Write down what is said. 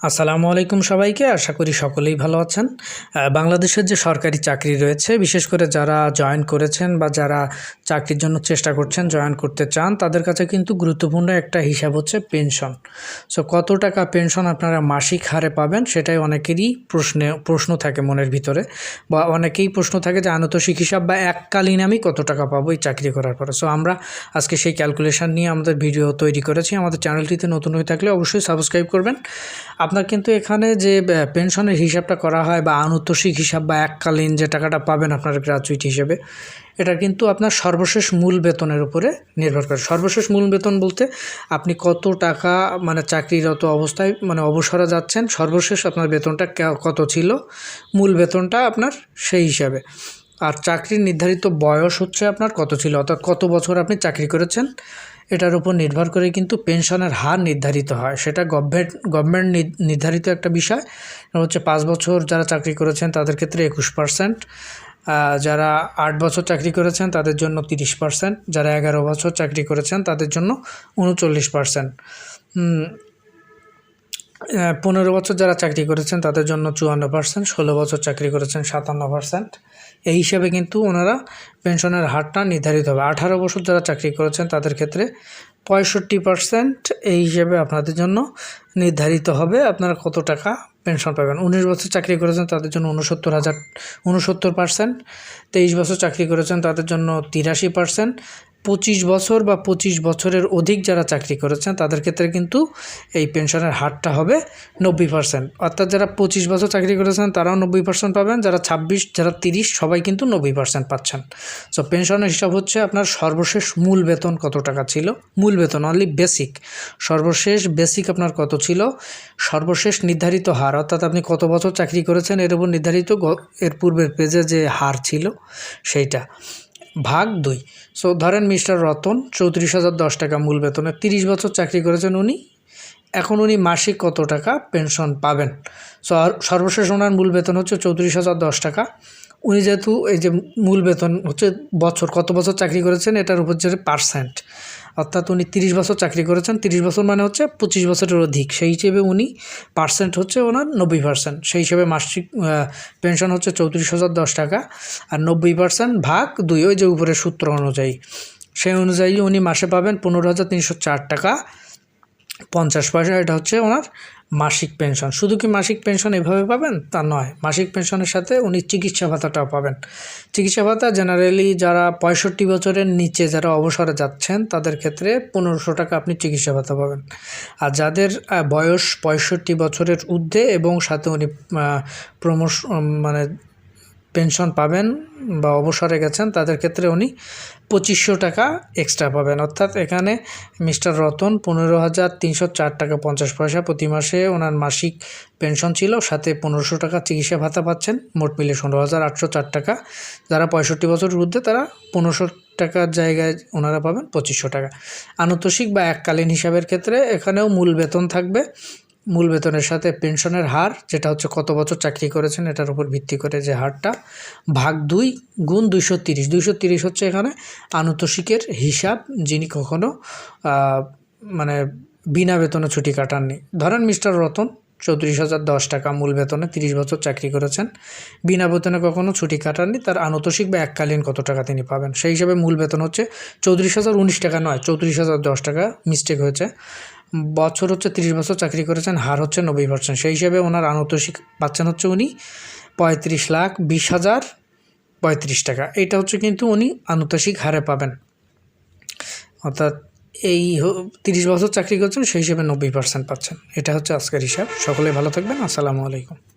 আসসালামু আলাইকুম সবাইকে। আশা করি সকলেই ভালো আছেন। বাংলাদেশের যে সরকারি চাকরি রয়েছে, বিশেষ করে যারা জয়েন করেছেন বা যারা চাকরির জন্য চেষ্টা করছেন, জয়েন করতে চান, তাদের কাছে কিন্তু গুরুত্বপূর্ণ একটা হিসাব হচ্ছে পেনশন। সো কত টাকা পেনশন আপনারা মাসিক হারে পাবেন, সেটাই অনেকেরই প্রশ্নে, প্রশ্ন থাকে মনের ভিতরে। বা অনেকেই প্রশ্ন থাকে যে, আনতোষিক হিসাব বা এককালীন আমি কত টাকা পাবো এই চাকরি করার পরে। সো আমরা আজকে সেই ক্যালকুলেশন নিয়ে আমাদের ভিডিও তৈরি করেছি। আমাদের চ্যানেলটিতে নতুন হয়ে থাকলে অবশ্যই সাবস্ক্রাইব করবেন। আপনার কিন্তু এখানে যে পেনশনের হিসাবটা করা হয় বা আনুতোষিক হিসাব বা এককালীন যে টাকাটা পাবেন আপনার গ্রাচুইট হিসেবে, এটা কিন্তু আপনার সর্বশেষ মূল বেতনের উপরে নির্ভর করে। সর্বশেষ মূল বেতন বলতে আপনি কত টাকা মানে চাকরিরত অবস্থায় মানে অবসরে যাচ্ছেন, সর্বশেষ আপনার বেতনটা কত ছিল, মূল বেতনটা আপনার সেই হিসাবে। আর চাকরির নির্ধারিত বয়স হচ্ছে আপনার কত ছিল, অর্থাৎ কত বছর আপনি চাকরি করেছেন এটার উপর নির্ভর করে কিন্তু পেনশনের হার নির্ধারিত হয়। সেটা গভর্নমেন্ট গভর্নমেন্ট নির্ধারিত একটা বিষয়। হচ্ছে পাঁচ বছর যারা চাকরি করেছেন, তাদের ক্ষেত্রে একুশ পার্সেন্ট যারা আট বছর চাকরি করেছেন, তাদের জন্য তিরিশ পার্সেন্ট যারা এগারো বছর চাকরি করেছেন, তাদের জন্য উনচল্লিশ পার্সেন্ট পনেরো বছর যারা চাকরি করেছেন, তাদের জন্য চুয়ান্ন পার্সেন্ট ষোলো বছর চাকরি করেছেন, সাতান্ন পার্সেন্ট এই হিসাবে কিন্তু ওনারা পেনশনের হারটা নির্ধারিত হবে। আঠারো বছর যারা চাকরি করেছেন, তাদের ক্ষেত্রে পঁয়ষট্টি পার্সেন্ট এই হিসেবে আপনাদের জন্য নির্ধারিত হবে। আপনারা কত টাকা পেনশন পাবেন? উনিশ বছর চাকরি করেছেন, তাদের জন্য উনসত্তর হাজার উনসত্তর পার্সেন্ট তেইশ বছর চাকরি করেছেন, তাদের জন্য তিরাশি পার্সেন্ট পঁচিশ বছর বা পঁচিশ বছরের অধিক যারা চাকরি করেছেন, তাদের ক্ষেত্রে কিন্তু এই পেনশনের হারটা হবে নব্বই পার্সেন্ট অর্থাৎ যারা পঁচিশ বছর চাকরি করেছেন, তারাও নব্বই পার্সেন্ট পাবেন। যারা ছাব্বিশ, যারা তিরিশ, সবাই কিন্তু নব্বই পার্সেন্ট পাচ্ছেন। সো পেনশনের হিসাব হচ্ছে আপনার সর্বশেষ মূল বেতন কত টাকা ছিল? মূল বেতন অনলি বেসিক সর্বশেষ বেসিক আপনার কত ছিল? সর্বশেষ নির্ধারিত হার। অর্থাৎ আপনি কত বছর চাকরি করেছেন, এর উপর নির্ধারিত এর পূর্বের পেজে যে হার ছিল, সেইটা। ভাগ দুই। সো ধরেন মিস্টার রতন চৌত্রিশ হাজার দশ টাকা মূল বেতনে, তিরিশ বছর চাকরি করেছেন উনি। এখন উনি মাসিক কত টাকা পেনশন পাবেন? সো সর্বশেষ ওনার মূল বেতন হচ্ছে চৌত্রিশ হাজার দশ টাকা। উনি যেহেতু এই যে মূল বেতন হচ্ছে বছর, কত বছর চাকরি করেছেন, এটার উপর যে পার্সেন্ট। অর্থাৎ উনি তিরিশ বছর চাকরি করেছেন, তিরিশ বছর মানে হচ্ছে পঁচিশ বছরের অধিক। সেই হিসেবে উনি পার্সেন্ট হচ্ছে ওনার নব্বই পার্সেন্ট সেই হিসেবে মাসিক পেনশন হচ্ছে চৌত্রিশ হাজার দশ টাকা আর নব্বই পার্সেন্ট ভাগ দুই, ওই যে উপরের সূত্র অনুযায়ী। সেই অনুযায়ী উনি মাসে পাবেন পনেরো হাজার তিনশো চার টাকা পঞ্চাশ পয়সা। এটা হচ্ছে ওনার মাসিক পেনশন। শুধু কি মাসিক পেনশন এভাবে পাবেন? তা নয়। মাসিক পেনশনের সাথে উনি চিকিৎসা ভাতাটাও পাবেন। চিকিৎসা ভাতা জেনারেলি যারা পঁয়ষট্টি বছরের নিচে যারা অবসরে যাচ্ছেন, তাদের ক্ষেত্রে পনেরোশো টাকা আপনি চিকিৎসা ভাতা পাবেন। আর যাদের বয়স পঁয়ষট্টি বছরের ঊর্ধ্বে এবং সাথে উনি প্রমোশ মানে পেনশন পাবেন বা অবসরে গেছেন, তাদের ক্ষেত্রে উনি পঁচিশশো টাকা এক্সট্রা পাবেন। অর্থাৎ এখানে মিস্টার রতন পনেরো হাজার তিনশো চার টাকা পঞ্চাশ পয়সা প্রতি মাসে ওনার মাসিক পেনশন ছিল, সাথে পনেরোশো টাকা চিকিৎসা ভাতা পাচ্ছেন, মোট মিলে ষোলো হাজার আটশো চার টাকা। যারা পঁয়ষট্টি বছরের ঊর্ধ্বে তারা পনেরোশো টাকার জায়গায় ওনারা পাবেন পঁচিশশো টাকা। আনুতোষিক বা এককালীন হিসাবের ক্ষেত্রে এখানেও মূল বেতন থাকবে মূল বেতনের সাথে পেনশনের হার, যেটা হচ্ছে কত বছর চাকরি করেছেন, এটার উপর ভিত্তি করে যে হারটা, ভাগ দুই গুণ দুইশো তিরিশ। দুইশো তিরিশ হচ্ছে এখানে আনুতোষিকের হিসাব, যিনি কখনো মানে বিনা বেতনে ছুটি কাটাননি। ধরেন মিস্টার রতন, চৌত্রিশ হাজার দশ টাকা মূল বেতনে তিরিশ বছর চাকরি করেছেন, বিনা বেতনে কখনো ছুটি কাটাননি, তার আনুতোষিক বা এককালীন কত টাকা তিনি পাবেন? সেই হিসাবে মূল বেতন হচ্ছে চৌত্রিশ হাজার উনিশ টাকা নয়, চৌত্রিশ হাজার দশ টাকা মিস্টেক হয়েছে। বছর হচ্ছে তিরিশ বছর চাকরি করেছেন, হার হচ্ছে নব্বই পার্সেন্ট সেই হিসাবে ওনার আনুতোষিক পাচ্ছেন হচ্ছে উনি পঁয়ত্রিশ লাখ বিশ হাজার পঁয়ত্রিশ টাকা। এটা হচ্ছে কিন্তু উনি আনুতোষিক হারে পাবেন। অর্থাৎ এই তিরিশ বছর চাকরি করছেন, সেই হিসেবে নব্বই পার্সেন্ট পাচ্ছেন। এটা হচ্ছে আজকের হিসাব। সকলে ভালো থাকবেন। আসসালামু আলাইকুম।